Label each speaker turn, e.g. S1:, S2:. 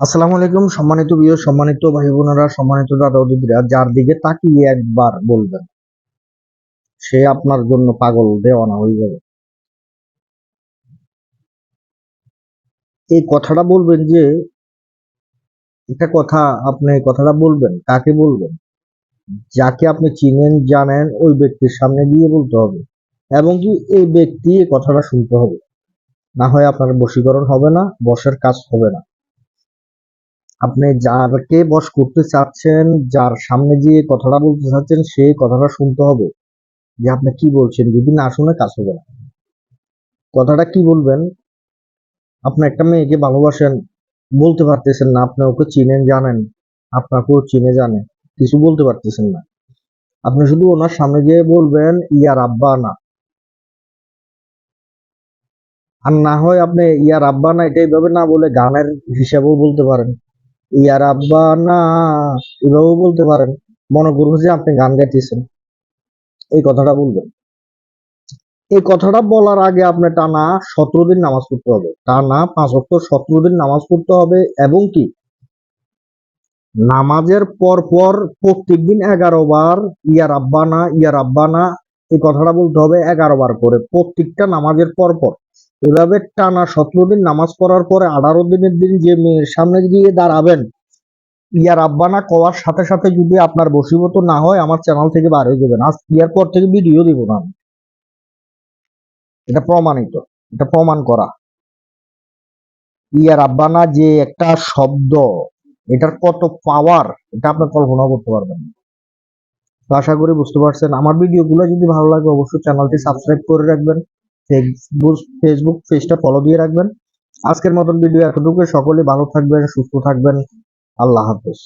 S1: আসসালামু আলাইকুম, সম্মানিত বিয় সম্মানিত ভাই বোনেরা সম্মানিত দাদা দিদিরা যার দিকে তাকিয়ে একবার বলবেন, সে আপনার জন্য পাগল, দেওয়ানা হয়ে যাবে। এই কথাটা বলবেন যে, এটা কথা আপনি কথাটা বলবেন, কাকে বলবেন? যাকে আপনি চিনেন, জানেন, ওই ব্যক্তির সামনে গিয়ে বলতে হবে, এবং কি এই ব্যক্তি এই কথাটা শুনতে হবে। না হয় আপনার বশীকরণ হবে না বসের কাজ হবে না। আপনি যারকে বশ করতে চাচ্ছেন, যার সামনে গিয়ে কথাটা বলতে চাচ্ছেন সেই কথাটা শুনতে হবে। যে আপনি কি বলছেন? যদি না শুনে, কাজ হবে না। কথাটা কি বলবেন? আপনি একটা মেয়েকে ভালোবাসেন, বলতে পারতেছেন না, আপনি ওকে চিনেন, জানেন। আপনাকেও চিনে, জানে। কিছু বলতে পারতেছেন না। আপনি শুধু ওনার সামনে গিয়ে বলবেন, ইয়ার আব্বা না। আর না হয় আপনি, ইয়ার আব্বা না, এটা এইভাবে না বলে গানের হিসাবেও বলতে পারেন। ইয়ার আব্বা না, এভাবেও বলতে পারেন। মনে করব যে আপনি গান গাইতেছেন। এই কথাটা বলবেন। এই কথাটা বলার আগে আপনার টানা সতেরো দিন নামাজ পড়তে হবে। টানা পাঁচ অক্টর সতেরো দিন নামাজ পড়তে হবে এবং কি? নামাজের পর পর প্রত্যেক দিন এগারো বার ইয়ার আব্বানা ইয়ার আব্বানা এই কথাটা বলতে হবে এগারো বার করে প্রত্যেকটা নামাজের পর পর। এভাবে টানা সতেরো দিন নামাজ পড়ার পরে আঠারো দিনের দিন যে মেয়ের সামনে গিয়ে দাঁড়াবেন, ইয়ার আব্বানা কওয়ার সাথে সাথে যদি আপনার বসীভূত না হয়, আমার চ্যানেল থেকে বার হয়ে যাবেন। আজ ইয়ার পর থেকে ভিডিও দিব না। এটা প্রমাণিত, এটা প্রমাণ করা। ইয়ার আব্বানা যে একটা শব্দ, এটার কত পাওয়ার এটা আপনার কল্পনা করতে পারবেন আশা করি বুঝতে পারছেন। আমার ভিডিওগুলো যদি ভালো লাগে, অবশ্যই চ্যানেলটি সাবস্ক্রাইব করে রাখবেন। ফেসবুক ফেসবুক পেজটা ফলো দিয়ে রাখবেন। আজকের মতন ভিডিও এতটুকু সকলে ভালো থাকবেন, সুস্থ থাকবেন। আল্লাহ হাফেজ।